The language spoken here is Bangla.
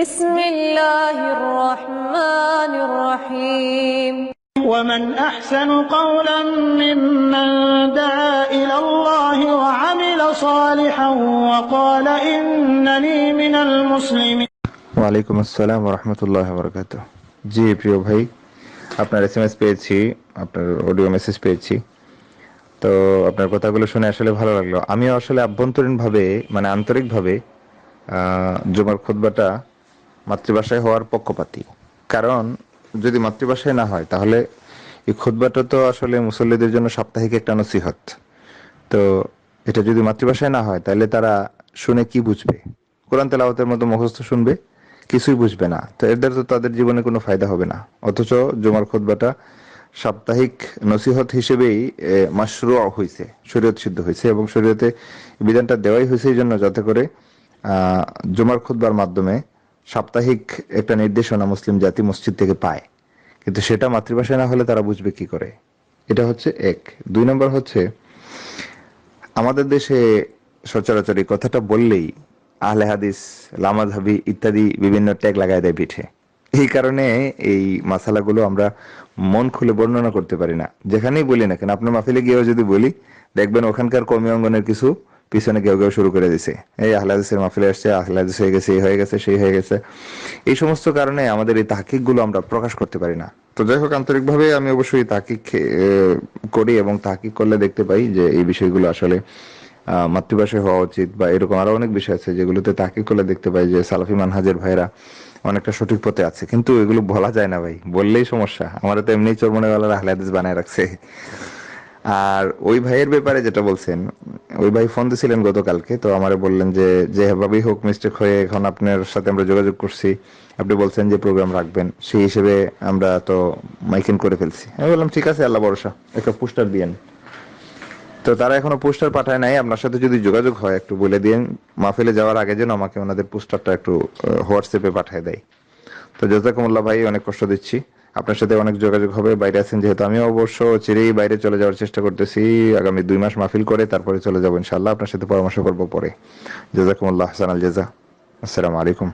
بسم الله الرحمن الرحيم ومن أحسن قولا ممن دعا إلى الله وعمل صالحا وقال إنني من المسلمين ওয়ালাইকুম আসসালাম রহমতুল্লাহ বরকাত জি প্রিয় ভাই আপনার এস এম এস পেয়েছি আপনার অডিও মেসেজ পেয়েছি তো আপনার কথাগুলো শুনে আসলে ভালো লাগল। আমিও আসলে আভ্যন্তরীণভাবে মানে আন্তরিকভাবে জুমার খুতবাটা মাতৃভাষায় হওয়ার পক্ষপাতী। কারণ, যদি মাতৃভাষায় না হয়, তাহলে এই খুতবাটা তো আসলে মুসল্লিদের জন্য সাপ্তাহিক একটা নসিহত। তো এটা যদি মাতৃভাষায় না হয়, তাহলে তারা শুনে কি বুঝবে? কোরআন তেলাওয়াতের মতো মুখস্থ শুনবে, কিছুই বুঝবে না। তো এর দ্বারা তো তাদের জীবনে কোনো ফায়দা হবে না। অথচ জুমার খুতবাটা সাপ্তাহিক নসিহত হিসেবেই মাশরু হয়েছে শরীয়ত সিদ্ধ হয়েছে এবং শরীয়তে বিধানটা দেওয়াই হয়েছে এই জন্য যাতে করে জুমার খুতবার মাধ্যমে সাপ্তাহিক একটা নির্দেশনা মুসলিম জাতি মসজিদ থেকে পায়। কিন্তু সেটা মাতৃভাষায় না হলে তারা বুঝবে কি করে? এটা হচ্ছে এক। দুই নম্বর হচ্ছে, আমাদের দেশে সচরাচর এই কথাটা বললেই আহলে হাদিস লামাধাবি ইত্যাদি বিভিন্ন ট্যাগ লাগায় দেয় পিঠে। এই কারণে এই মাসালাগুলো আমরা মন খুলে বর্ণনা করতে পারি না। যেখানেই বলি না কেন আপনার মাহফিলে গিয়েও যদি বলি দেখবেন ওখানকার কর্মী অঙ্গনের কিছু পিছনে কেউ কেউ শুরু করে দিছে। এই আহলাদিসের মাহফিলে আসছে আহলাদিস হয়ে গেছে এই হয়ে গেছে সেই হয়ে গেছে। এই সমস্ত কারণে আমাদের এই তাহকিকগুলো আমরা প্রকাশ করতে পারি না। তো যাই হোক আন্তরিকভাবে আমি অবশ্যই তাহকিক আহ, করি এবং তাহকিক করলে দেখতে পাই যে এই বিষয়গুলো আসলে মাতৃভাষায় হওয়া উচিত বা এরকম আরও অনেক বিষয় আছে যেগুলোতে তাহকিক করলে দেখতে পাই যে সালাফি মানহাজের ভাইরা অনেকটা সঠিক পথে আছে। কিন্তু এগুলো বলা যায় না ভাই, বললেই সমস্যা। আমার তো এমনি চরমনেওয়ালারা আহলাদিস বানায় রাখছে। আর ওই ভাইয়ের ব্যাপারে যেটা বলছেন, ওই ভাই ফোন দিয়েছিলেন গতকালকে, তো আমারে বললেন যে, যেভাবেই হোক মিস্টেক হয়ে এখন আপনার সাথে আমরা যোগাযোগ করছি, আপনি বলছেন যে প্রোগ্রাম রাখবেন, সেই হিসেবে আমরা তো মাইকিং করে ফেলছি। আমি বললাম, ঠিক আছে, আল্লাহ ভরসা, একটা পোস্টার দিয়েন। তো তারা এখনও পোস্টার পাঠায় নাই। আপনার সাথে যদি যোগাযোগ হয়, একটু বলে দিন মাহফিলে যাওয়ার আগে যেন আমাকে ওনাদের পোস্টারটা একটু হোয়াটসঅ্যাপে পাঠিয়ে দেয়। তো জাজাকুমুল্লাহ ভাই, অনেক কষ্ট দিচ্ছি। আপনার সাথে অনেক যোগাযোগ হবে। বাইরে আছেন যেহেতু আমি অবশ্য চিরেই বাইরে চলে যাওয়ার চেষ্টা করতেছি। আগামী দুই মাস মাহফিল করে তারপরে চলে যাব ইনশাল্লাহ আপনার সাথে পরামর্শ করব পরে। জাজাকুমুল্লাহ হাসান আল জাজা আসসালামু আলাইকুম।